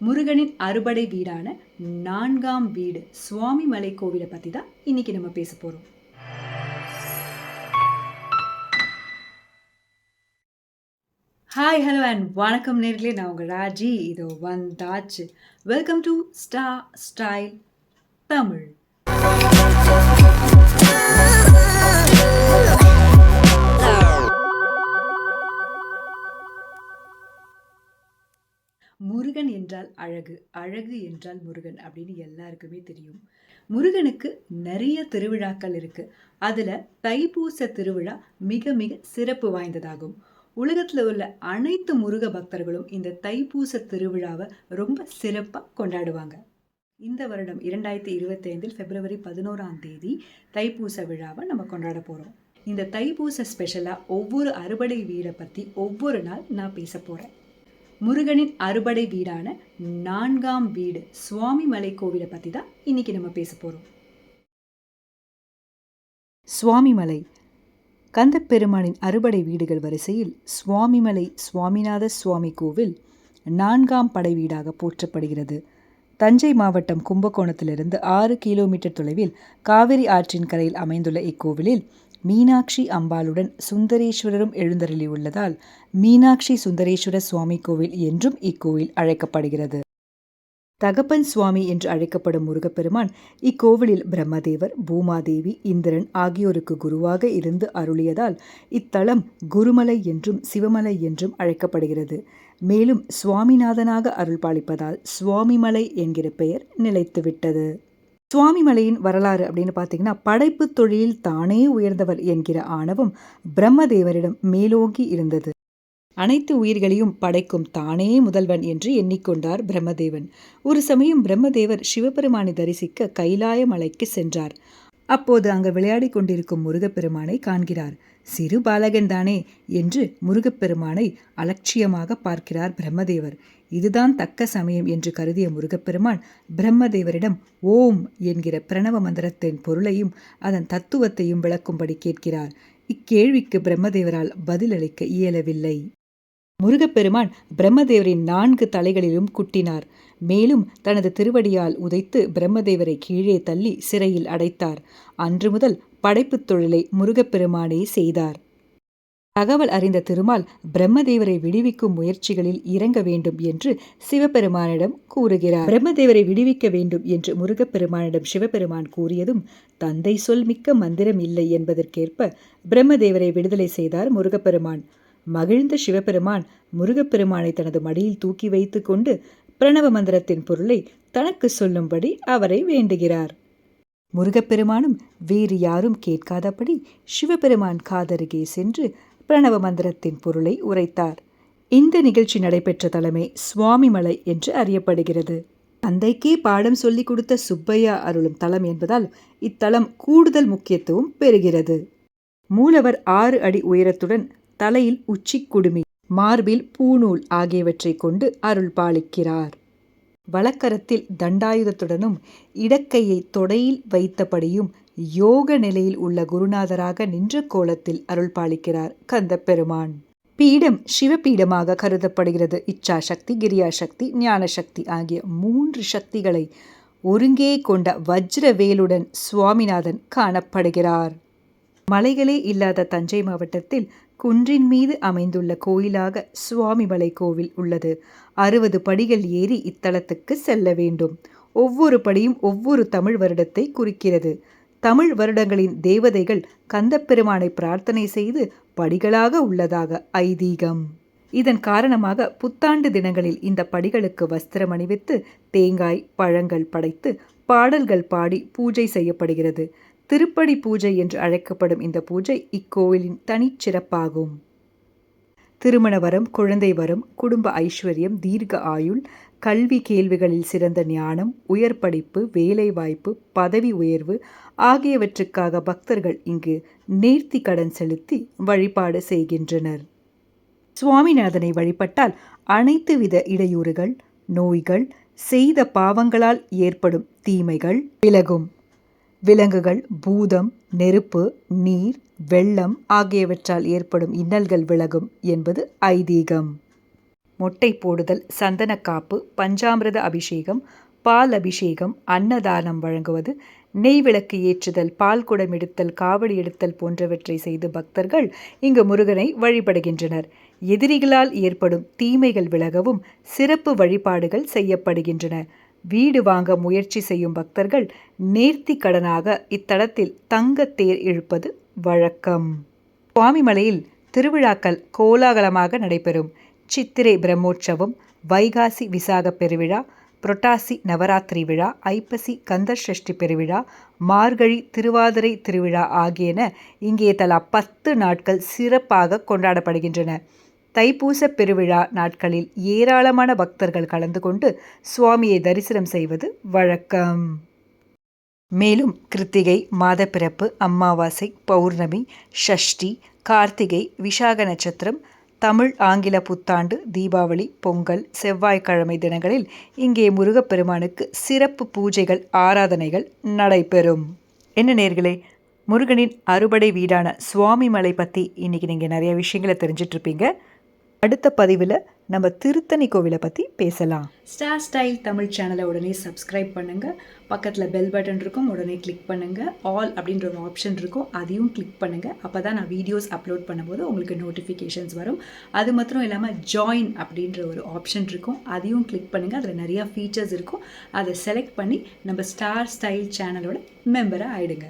முருகனின் அறுபடை வீடான நான்காம் வீடு சுவாமி மலை கோவிலை பற்றி தான் இன்னைக்கு நம்ம பேச போகிறோம் ஹாய் ஹலோ அண்ட் வணக்கம் நேர்களே. நான் உங்கள் ராஜி. இதோ வந்தாச்சு. வெல்கம் டு ஸ்டா ஸ்டைல் தமிழ் முருகன் என்றால் அழகு அழகு என்றால் முருகன் அப்படின்னு எல்லாருக்குமே தெரியும். முருகனுக்கு நிறைய திருவிழாக்கள் இருக்கு. அதுல தைப்பூச திருவிழா மிக மிக சிறப்பு வாய்ந்ததாகும். உலகத்தில் உள்ள அனைத்து முருக பக்தர்களும் இந்த தைப்பூச திருவிழாவை ரொம்ப சிறப்பாக கொண்டாடுவாங்க. இந்த வருடம் இரண்டாயிரத்தி இருபத்தி ஐந்தில் பிப்ரவரி பதினோராம் தேதி தைப்பூச விழாவை நம்ம கொண்டாட போகிறோம் இந்த தைப்பூச ஸ்பெஷலாக ஒவ்வொரு அறுபடை வீடை பற்றி ஒவ்வொரு நாள் நான் பேச போகிறேன் முருகனின் அறுபடை வீடான நான்காம் வீடு சுவாமிமலை கோவிலை பற்றி தான் இன்னைக்கு நம்ம பேச போகிறோம் சுவாமிமலை கந்தப்பெருமானின் அறுபடை வீடுகள் வரிசையில் சுவாமிமலை சுவாமிநாத சுவாமி கோவில் நான்காம் படை வீடாக போற்றப்படுகிறது. தஞ்சை மாவட்டம் கும்பகோணத்திலிருந்து ஆறு கிலோமீட்டர் தொலைவில் காவிரி ஆற்றின் கரையில் அமைந்துள்ள இக்கோவிலில் மீனாட்சி அம்பாளுடன் சுந்தரேஸ்வரரும் எழுந்தருளியுள்ளதால் மீனாட்சி சுந்தரேஸ்வர சுவாமி கோவில் என்றும் இக்கோவில் அழைக்கப்படுகிறது. தகப்பன் சுவாமி என்று அழைக்கப்படும் முருகப்பெருமான் இக்கோவிலில் பிரம்மதேவர் பூமாதேவி இந்திரன் ஆகியோருக்கு குருவாக இருந்து அருளியதால் இத்தலம் குருமலை என்றும் சிவமலை என்றும் அழைக்கப்படுகிறது. மேலும் சுவாமிநாதனாக அருள் பாலிப்பதால் சுவாமிமலை என்கிற பெயர் நிலைத்துவிட்டது. சுவாமிமலையின் வரலாறு அப்படின்னு பார்த்தீங்கன்னா படைப்பு தொழிலில் தானே உயர்ந்தவர் என்கிற ஆணவம் பிரம்மதேவரிடம் மேலோங்கி இருந்தது. அனைத்து உயிர்களையும் படைக்கும் தானே முதல்வன் என்று எண்ணிக்கொண்டார் பிரம்மதேவன். ஒரு சமயம் பிரம்மதேவர் சிவபெருமானை தரிசிக்க கைலாய மலைக்கு சென்றார். அப்போது அங்கு விளையாடி கொண்டிருக்கும் முருகப்பெருமானை காண்கிறார். சிறு பாலகன் தானே என்று முருகப்பெருமானை அலட்சியமாக பார்க்கிறார் பிரம்மதேவர். இதுதான் தக்க சமயம் என்று கருதிய முருகப்பெருமான் பிரம்மதேவரிடம் ஓம் என்கிற பிரணவ மந்திரத்தின் பொருளையும் அதன் தத்துவத்தையும் விளக்கும்படி கேட்கிறார். இக்கேள்விக்கு பிரம்மதேவரால் பதிலளிக்க இயலவில்லை. முருகப்பெருமான் பிரம்மதேவரின் நான்கு தலைகளிலும் குட்டினார். மேலும் தனது திருவடியால் உதைத்து பிரம்மதேவரை கீழே தள்ளி சிறையில் அடைத்தார். அன்று முதல் படைப்புத் தொழிலை முருகப்பெருமானே செய்தார். தகவல் அறிந்த திருமால் பிரம்மதேவரை விடுவிக்கும் முயற்சிகளில் இறங்க வேண்டும் என்று சிவபெருமானிடம் கூறுகிறார். பிரம்மதேவரை விடுவிக்க வேண்டும் என்று முருகப்பெருமானிடம் சிவபெருமான் கூறியதும் தந்தை சொல் மிக்க மந்திரம் இல்லை என்பதற்கேற்ப பிரம்மதேவரை விடுதலை செய்தார் முருகப்பெருமான். மகிழ்ந்த சிவபெருமான் முருகப்பெருமானை தனது மடியில் தூக்கி வைத்து கொண்டு பிரணவ மந்திரத்தின் பொருளை தனக்கு சொல்லும்படி அவரை வேண்டுகிறார். முருகப்பெருமானும் வேறு யாரும் கேட்காதபடி சிவபெருமான் காதருகே சென்று பிரணவ மந்திரத்தின் பொருளை உரைத்தார். இந்த நிகழ்ச்சி நடைபெற்ற தலைமை சுவாமிமலை என்று அறியப்படுகிறது. தந்தைக்கே பாடம் சொல்லிக் கொடுத்த சுப்பையா அருளும் தலம் என்பதால் இத்தலம் கூடுதல் முக்கியத்துவம் பெறுகிறது. மூலவர் ஆறு அடி உயரத்துடன் தலையில் உச்சி குடுமி மார்பில் பூநூல் ஆகியவற்றை கொண்டு அருள் பாலிக்கிறார். வழக்கரத்தில் தண்டாயுதத்துடனும் இடக்கையை தொடையில் வைத்தபடியும் யோக நிலையில் உள்ள குருநாதராக நின்ற கோலத்தில் அருள் பாலிக்கிறார் கந்தப்பெருமான். பீடம் சிவபீடமாக கருதப்படுகிறது. இச்சா சக்தி கிரியா சக்தி ஞான சக்தி ஆகிய மூன்று சக்திகளை ஒருங்கே கொண்ட வஜ்ர வேலுடன் சுவாமிநாதன் காணப்படுகிறார். மலைகளே இல்லாத தஞ்சை மாவட்டத்தில் குன்றின் மீது அமைந்துள்ள கோயிலாக சுவாமிமலை கோவில் உள்ளது. அறுபது படிகள் ஏறி இத்தலத்துக்கு செல்ல வேண்டும். ஒவ்வொரு படியும் ஒவ்வொரு தமிழ் வருடத்தை குறிக்கிறது. தமிழ் வருடங்களின் தேவதைகள் கந்தப்பெருமானை பிரார்த்தனை செய்து படிகளாக உள்ளதாக ஐதீகம். இதன் காரணமாக புத்தாண்டு தினங்களில் இந்த படிகளுக்கு வஸ்திரம் அணிவித்து தேங்காய் பழங்கள் படைத்து பாடல்கள் பாடி பூஜை செய்யப்படுகிறது. திருப்படி பூஜை என்று அழைக்கப்படும் இந்த பூஜை இக்கோவிலின் தனிச்சிறப்பாகும் திருமண வரம் குழந்தை வரம் குடும்ப ஐஸ்வர்யம் தீர்க்க ஆயுள் கல்வி கேள்விகளில் சிறந்த ஞானம் உயர் படிப்பு வேலைவாய்ப்பு பதவி உயர்வு ஆகியவற்றுக்காக பக்தர்கள் இங்கு நேர்த்தி கடன் செலுத்தி வழிபாடு செய்கின்றனர். சுவாமிநாதனை வழிபட்டால் அனைத்து வித இடையூறுகள் நோய்கள் செய்த பாவங்களால் ஏற்படும் தீமைகள் விலகும். விலங்குகள் பூதம் நெருப்பு நீர் வெள்ளம் ஆகியவற்றால் ஏற்படும் இன்னல்கள் விலகும் என்பது ஐதீகம். மொட்டை போடுதல் சந்தனக்காப்பு பஞ்சாமிரத அபிஷேகம் பால் அபிஷேகம் அன்னதானம் வழங்குவது நெய் விளக்கு ஏற்றுதல் பால் குடம் எடுத்தல் காவடி எடுத்தல் போன்றவற்றை செய்து பக்தர்கள் இங்கு முருகனை வழிபடுகின்றனர். எதிரிகளால் ஏற்படும் தீமைகள் விலகவும் சிறப்பு வழிபாடுகள் செய்யப்படுகின்றன. வீடு வாங்க முயற்சி செய்யும் பக்தர்கள் நேர்த்தி கடனாக இத்தலத்தில் தங்க தேர் இழுப்பது வழக்கம். சுவாமிமலையில் திருவிழாக்கள் கோலாகலமாக நடைபெறும். சித்திரை பிரம்மோற்சவம் வைகாசி விசாக பெருவிழா புரட்டாசி நவராத்திரி விழா ஐப்பசி கந்தசஷ்டி பெருவிழா மார்கழி திருவாதிரை திருவிழா ஆகியன இங்கே தலா பத்து நாட்கள் சிறப்பாக கொண்டாடப்படுகின்றன. தைப்பூச பெருவிழா நாட்களில் ஏராளமான பக்தர்கள் கலந்து கொண்டு சுவாமியை தரிசனம் செய்வது வழக்கம். மேலும் கிருத்திகை மாதப்பிறப்பு அமாவாசை பௌர்ணமி ஷஷ்டி கார்த்திகை விஷாக நட்சத்திரம் தமிழ் ஆங்கில புத்தாண்டு தீபாவளி பொங்கல் செவ்வாய்க்கிழமை தினங்களில் இங்கே முருகப்பெருமானுக்கு சிறப்பு பூஜைகள் ஆராதனைகள் நடைபெறும். என்ன நேர்களே முருகனின் அறுபடை வீடான சுவாமிமலை பற்றி இன்றைக்கி நீங்கள் நிறைய விஷயங்களை தெரிஞ்சிட்ருப்பீங்க. அடுத்த பதிவில் நம்ம திருத்தணி கோவிலை பற்றி பேசலாம். ஸ்டார் ஸ்டைல் தமிழ் சேனலை உடனே சப்ஸ்கிரைப் பண்ணுங்கள் பக்கத்தில் பெல் பட்டன் இருக்கும் உடனே கிளிக் பண்ணுங்கள் ஆல் அப்படின்ற ஒரு ஆப்ஷன் இருக்கும் அதையும் கிளிக் பண்ணுங்கள் அப்போ தான் நான் வீடியோஸ் அப்லோட் பண்ணும்போது உங்களுக்கு நோட்டிஃபிகேஷன்ஸ் வரும். அது மாத்திரம் இல்லாமல் ஜாயின் அப்படின்ற ஒரு ஆப்ஷன் இருக்கும் அதையும் கிளிக் பண்ணுங்கள் அதில் நிறையா ஃபீச்சர்ஸ் இருக்கும். அதை செலக்ட் பண்ணி நம்ம ஸ்டார் ஸ்டைல் சேனலோட மெம்பராக ஆகிடுங்க